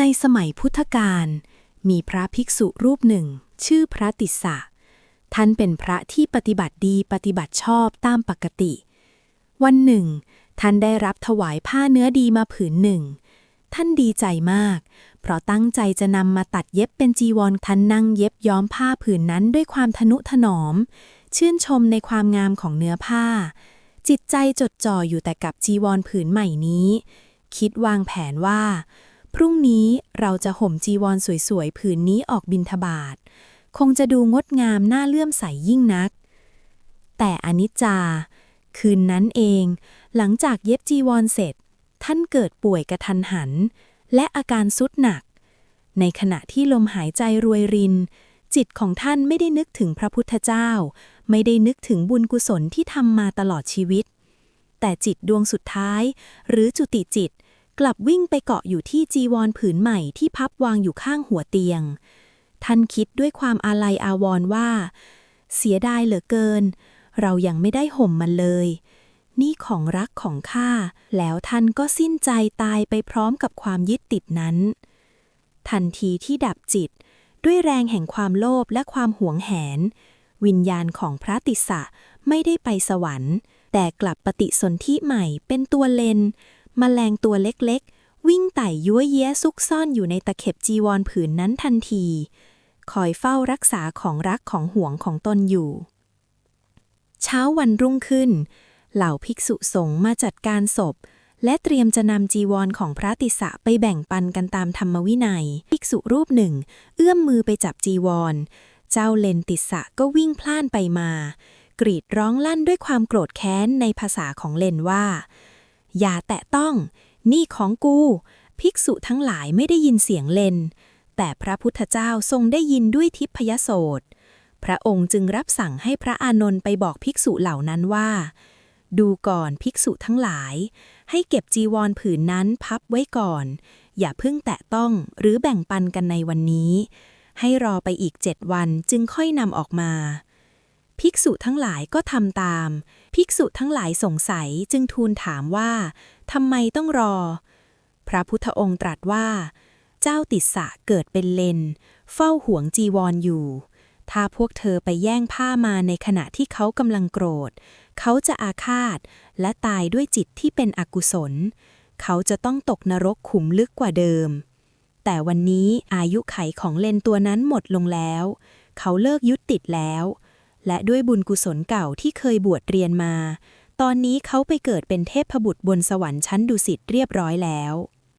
ในสมัยพุทธกาลมีพระภิกษุรูปหนึ่ง ชื่อพระติสสะ ท่านเป็นพระที่ปฏิบัติดีปฏิบัติชอบตามปกติ วันหนึ่ง ท่านได้รับถวายผ้าเนื้อดีมาผืนหนึ่ง ท่านดีใจมาก เพราะตั้งใจจะนำมาตัดเย็บเป็นจีวรท่านนั่งเย็บย้อมผ้าผืนนั้นด้วยความทนุถนอม ชื่นชมในความงามของเนื้อผ้า จิตใจจดจ่ออยู่แต่กับจีวรผืนใหม่นี้ คิดวางแผนว่า พรุ่งนี้เราจะห่มจีวรสวยๆ ผืนนี้ออกบินทบาท คงจะดูงดงามน่าเลื่อมใสยยิ่งนัก แต่อนิจจา คืนนั้นเอง หลังจากเย็บจีวรเสร็จ ท่านเกิดป่วยกระทันหัน และอาการสุดหนัก ในขณะที่ลมหายใจรวยริน จิตของท่านไม่ได้นึกถึงพระพุทธเจ้า ไม่ได้นึกถึงบุญกุศลที่ทำมาตลอดชีวิต แต่จิตดวงสุดท้าย หรือจุติจิต กลับวิ่งไปเกาะอยู่ที่จีวรผืนใหม่ที่พับวางอยู่ข้างหัวเตียง ท่านคิดด้วยความอาลัยอาวรณ์ว่า เสียดายเหลือเกิน เรายังไม่ได้ห่มมันเลย นี่ของรักของข้า แล้วท่านก็สิ้นใจตายไปพร้อมกับความยึดติดนั้น ทันทีที่ดับจิต ด้วยแรงแห่งความโลภและความหวงแหน วิญญาณของพระติสสะไม่ได้ไปสวรรค์ แต่กลับปฏิสนธิใหม่เป็นตัวเลน มแมลงตัวเล็กๆ วิ่งไต่ยั่วเย้ยซุกซ่อนอยู่ในตะเข็บจีวรผืนนั้นทันที คอยเฝ้ารักษาของรักของห่วงของตนอยู่ เช้าวันรุ่งขึ้น เหล่าภิกษุสงฆ์มาจัดการศพ และเตรียมจะนำจีวรของพระติสสะไปแบ่งปันกันตามธรรมวินัย ภิกษุรูปหนึ่ง เอื้อมมือไปจับจีวร เจ้าเลนติสสะก็วิ่งพล่านไปมากรีดร้องลั่นด้วยความโกรธแค้นในภาษาของเลนว่า อย่าแตะต้อง นี่ของกู ภิกษุทั้งหลายไม่ได้ยินเสียงเลน แต่พระพุทธเจ้าทรงได้ยินด้วยทิพยโสตพระองค์จึงรับสั่งให้พระอานนท์ไปบอกภิกษุเหล่านั้นว่า ดูก่อนภิกษุทั้งหลาย ให้เก็บจีวรผืนนั้นพับไว้ก่อน อย่าเพิ่งแตะต้องหรือแบ่งปันกันในวันนี้ ให้รอไปอีกเจ็ดวันจึงค่อยนำออกมา ภิกษุทั้งหลายก็ทำตาม ภิกษุทั้งหลายสงสัยจึงทูลถามว่าทำไมต้องรอ พระพุทธองค์ตรัสว่า เจ้าติสสะเกิดเป็นเลน เฝ้าห่วงจีวรออยู่ ถ้าพวกเธอไปแย่งผ้ามาในขณะที่เขากำลังโกรธ เขาจะอาฆาต และตายด้วยจิตที่เป็นอกุศล เขาจะต้องตกนรกขุมลึกกว่าเดิม แต่วันนี้อายุไขของเลนตัวนั้นหมดลงแล้ว เขาเลิกยึดติดแล้ว และด้วยบุญกุศลเก่าที่เคยบวชเรียนมา ตอนนี้เขาไปเกิดเป็นเทพบุตรบนสวรรค์ชั้นดุสิตเรียบร้อยแล้ว